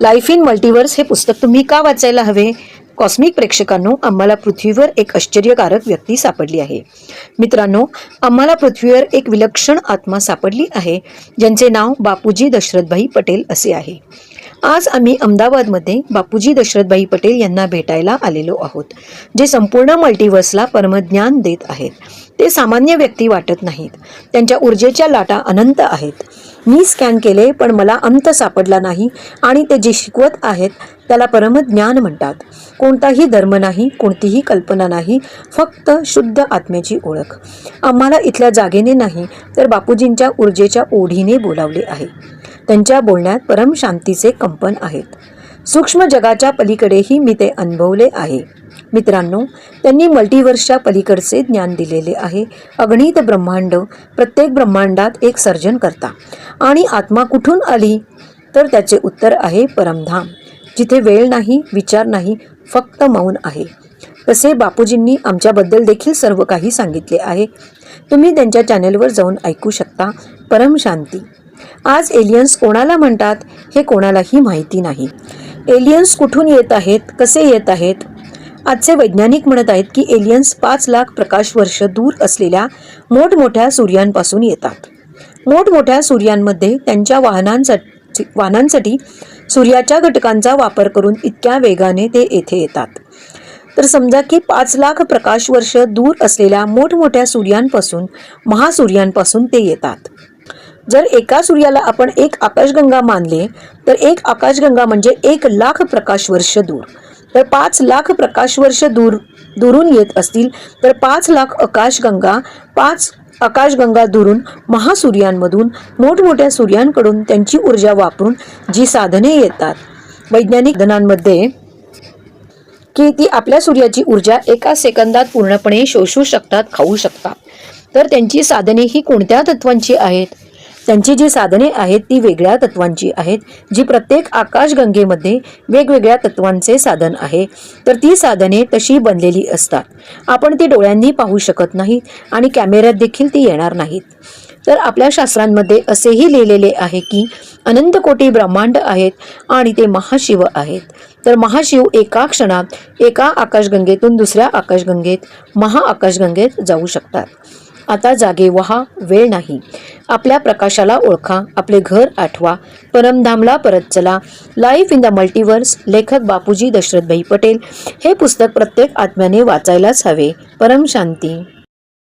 Life in multiverse हे पुस्तक तुम्ही का वाचायला हवे? कॉस्मिक प्रेक्षकांनो आम्हाला पृथ्वीवर एक आश्चर्यकारक व्यक्ती सापडली आहे. मित्रांनो आम्हाला पृथ्वीवर एक विलक्षण आत्मा सापडली आहे ज्यांचे नाव बापूजी दशरथभाई पटेल असे आहे. आज आम्ही अहमदाबादमध्ये बापूजी दशरथभाई पटेल यांना भेटायला आलेलो आहोत जे संपूर्ण मल्टिवर्सला परमज्ञान देत आहेत. ते सामान्य व्यक्ती वाटत नाहीत. त्यांच्या ऊर्जेच्या लाटा अनंत आहेत. मी स्कॅन केले पण मला अंत सापडला नाही आणि ते जे शिकवत आहेत त्याला परमज्ञान म्हणतात. कोणताही धर्म नाही कोणतीही कल्पना नाही फक्त शुद्ध आत्म्याची ओळख. आम्हाला इथल्या जागेने नाही तर बापूजींच्या ऊर्जेच्या ओढीने बोलावले आहे. त्यांच्या बोलण्यात परम शांतीचे कंपन आहेत. सूक्ष्म जगाच्या पलीकडेही मी ते अनुभवले आहे. मित्रांनो त्यांनी मल्टिवर्सच्या पलीकडचे ज्ञान दिलेले आहे. अगणित ब्रह्मांड प्रत्येक ब्रह्मांडात एक सर्जन करता. आणि आत्मा कुठून आली? तर त्याचे उत्तर आहे परमधाम. जिथे वेळ नाही विचार नाही फक्त मौन आहे. तसे बापूजींनी आमच्याबद्दल देखील सर्व काही सांगितले आहे. तुम्ही त्यांच्या चॅनेलवर जाऊन ऐकू शकता परम शांती. आज एलियन्स कोणाला म्हणतात हे कोणालाही माहिती नाही. एलियन्स कुठून येत आहेत कसे येत आहेत? आजचे वैज्ञानिक म्हणत आहेत की एलियन्स पाच लाख प्रकाश वर्ष दूर असलेल्या मोठमोठ्या सूर्यांपासून येतात. मोठमोठ्या सूर्यांमध्ये त्यांच्या वाहनांसाठी वाहनांसाठी सूर्याच्या घटकांचा वापर करून इतक्या वेगाने ते येथे येतात. तर समजा की पाच लाख प्रकाश वर्ष दूर असलेल्या मोठमोठ्या सूर्यांपासून महासूर्यांपासून ते येतात. जर एका सूर्याला आपण एक आकाशगंगा मानले तर एक आकाशगंगा म्हणजे एक लाख प्रकाश वर्ष दूर. तर पाच लाख प्रकाशवर्ष दूर दुरून येत असतील तर पाच लाख आकाशगंगा पाच आकाशगंगा दुरून महासूर्यांमधून मोठमोठ्या सूर्यांकडून त्यांची ऊर्जा वापरून जी साधने येतात. वैज्ञानिक धनांमध्ये की ती आपल्या सूर्याची ऊर्जा एका सेकंदात पूर्णपणे शोषू शकतात खाऊ शकतात. तर त्यांची साधने ही कोणत्या तत्वांची आहेत? त्यांची जी साधने आहेत ती वेगळ्या तत्वांची आहेत जी प्रत्येक आकाशगंगेमध्ये वेगवेगळ्या तत्वांचे साधन आहे. तर ती साधने तशी बनलेली असतात. आपण ती डोळ्यांनी पाहू शकत नाही आणि कॅमेऱ्यात देखील ती येणार नाहीत. तर आपल्या शास्त्रांमध्ये असेही लिहिलेले आहे की अनंत कोटी ब्रह्मांड आहेत आणि ते महाशिव आहेत. तर महाशिव एका क्षणात एका आकाशगंगेतून दुसऱ्या आकाशगंगेत महाआकाशगंगेत जाऊ शकतात. आता जागे व्हा वेळ नाही. आपल्या प्रकाशाला ओळखा आपले घर आठवा. परमधामला परत चला. लाईफ इन द मल्टिवर्स लेखक बापूजी दशरथभाई पटेल. हे पुस्तक प्रत्येक आत्म्याने वाचायलाच हवे. परम शांती.